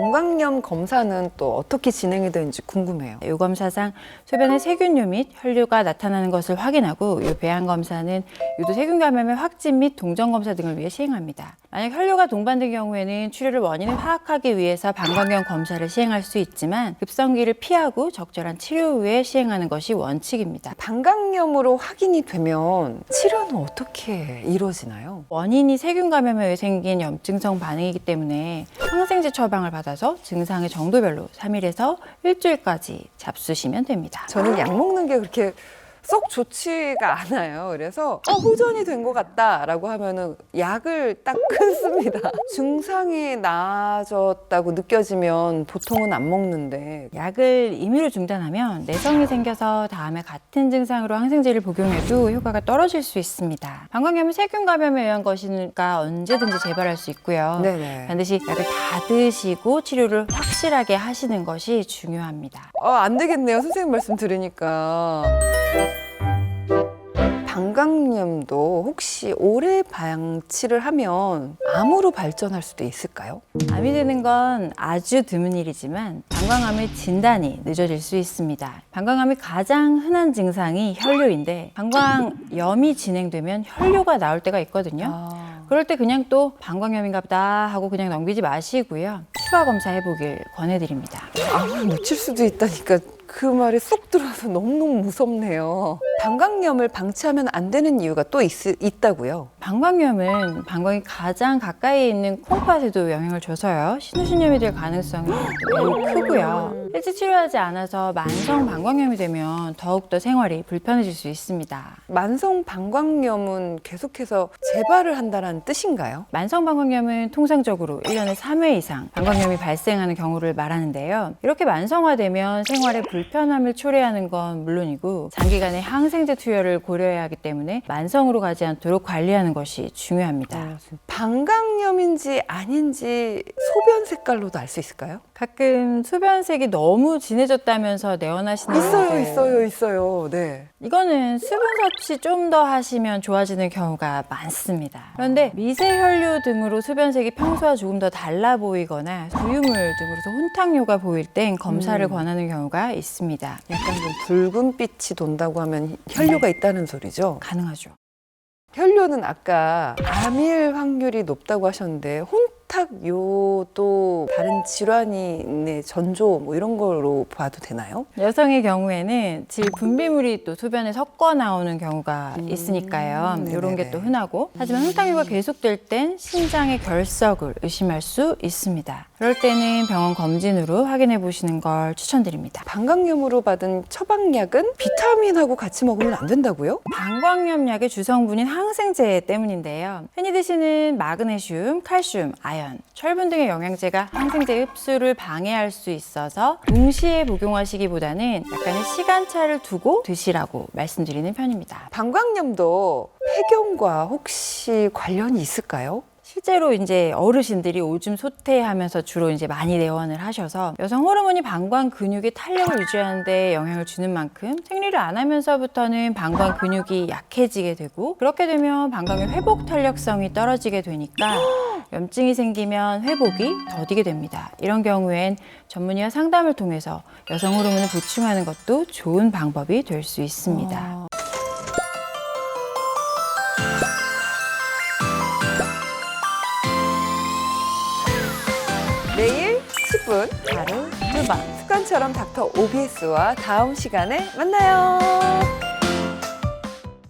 방광염 검사는 또 어떻게 진행이 되는지 궁금해요. 요 검사상 소변에 세균류 및 혈류가 나타나는 것을 확인하고 요 배양 검사는 유도 세균 감염의 확진 및 동정 검사 등을 위해 시행합니다. 만약 혈류가 동반된 경우에는 출혈의 원인을 파악하기 위해서 방광염 검사를 시행할 수 있지만 급성기를 피하고 적절한 치료 후에 시행하는 것이 원칙입니다. 방광염으로 확인이 되면 치료는 어떻게 이루어지나요? 원인이 세균 감염에 의해 생긴 염증성 반응이기 때문에 항생제 처방을 받아 서 증상의 정도별로 3일에서 일주일까지 잡수시면 됩니다. 저는 약 먹는 게 그렇게 썩 좋지가 않아요. 그래서 어, 호전이 된 것 같다라고 하면은 약을 딱 끊습니다. 증상이 나아졌다고 느껴지면 보통은 안 먹는데 약을 임의로 중단하면 내성이 생겨서 다음에 같은 증상으로 항생제를 복용해도 효과가 떨어질 수 있습니다. 방광염은 세균 감염에 의한 것이니까 언제든지 재발할 수 있고요. 네네. 반드시 약을 다 드시고 치료를 확실하게 하시는 것이 중요합니다. 어, 안 되겠네요. 선생님 말씀 들으니까. 방광염도 혹시 오래 방치를 하면 암으로 발전할 수도 있을까요? 암이 되는 건 아주 드문 일이지만 방광암의 진단이 늦어질 수 있습니다. 방광암의 가장 흔한 증상이 혈류인데 방광염이 진행되면 혈류가 나올 때가 있거든요. 아, 그럴 때 그냥 또 방광염인가 보다 하고 그냥 넘기지 마시고요. 추가 검사 해 보길 권해드립니다. 암을 놓칠 수도 있다니까 그 말이 쏙 들어와서 너무너무 무섭네요. 방광염을 방치하면 안 되는 이유가 또 있, 있다고요? 방광염은 방광이 가장 가까이 있는 콩팥에도 영향을 줘서요. 신우신염이 될 가능성이 매우 크고요. 일찍 치료하지 않아서 만성 방광염이 되면 더욱더 생활이 불편해질 수 있습니다. 만성 방광염은 계속해서 재발을 한다는 뜻인가요? 만성 방광염은 통상적으로 1년에 3회 이상 방광염이 발생하는 경우를 말하는데요. 이렇게 만성화되면 생활에 불편함을 초래하는 건 물론이고 장기간의 항생제 투여를 고려해야 하기 때문에 만성으로 가지 않도록 관리하는 것이 중요합니다. 방광염인지 아닌지 소변 색깔로도 알 수 있을까요? 가끔 소변색이 너무 진해졌다면서 내원하시는 있어요. 있어요, 있어요. 네. 이거는 수분 섭취 좀 더 하시면 좋아지는 경우가 많습니다. 그런데 미세혈류 등으로 소변색이 평소와 조금 더 달라 보이거나 부유물 등으로서 혼탁류가 보일 땐 검사를 음. 권하는 경우가 있습니다. 약간 좀 붉은 빛이 돈다고 하면 혈류가 있다는 소리죠. 가능하죠. 혈류는 아까 암일 확률이 높다고 하셨는데 혼 탁요 도 다른 질환이 네, 전조 뭐 이런 걸로 봐도 되나요? 여성의 경우에는 질 분비물이 또 소변에 섞어 나오는 경우가 음, 있으니까요. 이런 게. 또 흔하고. 하지만 흑당류가 계속될 땐 신장의 결석을 의심할 수 있습니다. 그럴 때는 병원 검진으로 확인해 보시는 걸 추천드립니다. 방광염으로 받은 처방약은 비타민하고 같이 먹으면 안 된다고요? 방광염 약의 주성분인 항생제 때문인데요. 흔히 드시는 마그네슘, 칼슘, 아연, 철분 등의 영양제가 항생제 흡수를 방해할 수 있어서 동시에 복용하시기보다는 약간의 시간차를 두고 드시라고 말씀드리는 편입니다. 방광염도 폐경과 혹시 관련이 있을까요? 실제로 이제 어르신들이 오줌 소퇴하면서 주로 이제 많이 내원을 하셔서 여성 호르몬이 방광 근육의 탄력을 유지하는 데 영향을 주는 만큼 생리를 안 하면서부터는 방광 근육이 약해지게 되고 그렇게 되면 방광의 회복 탄력성이 떨어지게 되니까 염증이 생기면 회복이 더디게 됩니다. 이런 경우엔 전문의와 상담을 통해서 여성 호르몬을 보충하는 것도 좋은 방법이 될 수 있습니다. 10분 하루 두 번. 습관처럼 닥터 OBS와 다음 시간에 만나요.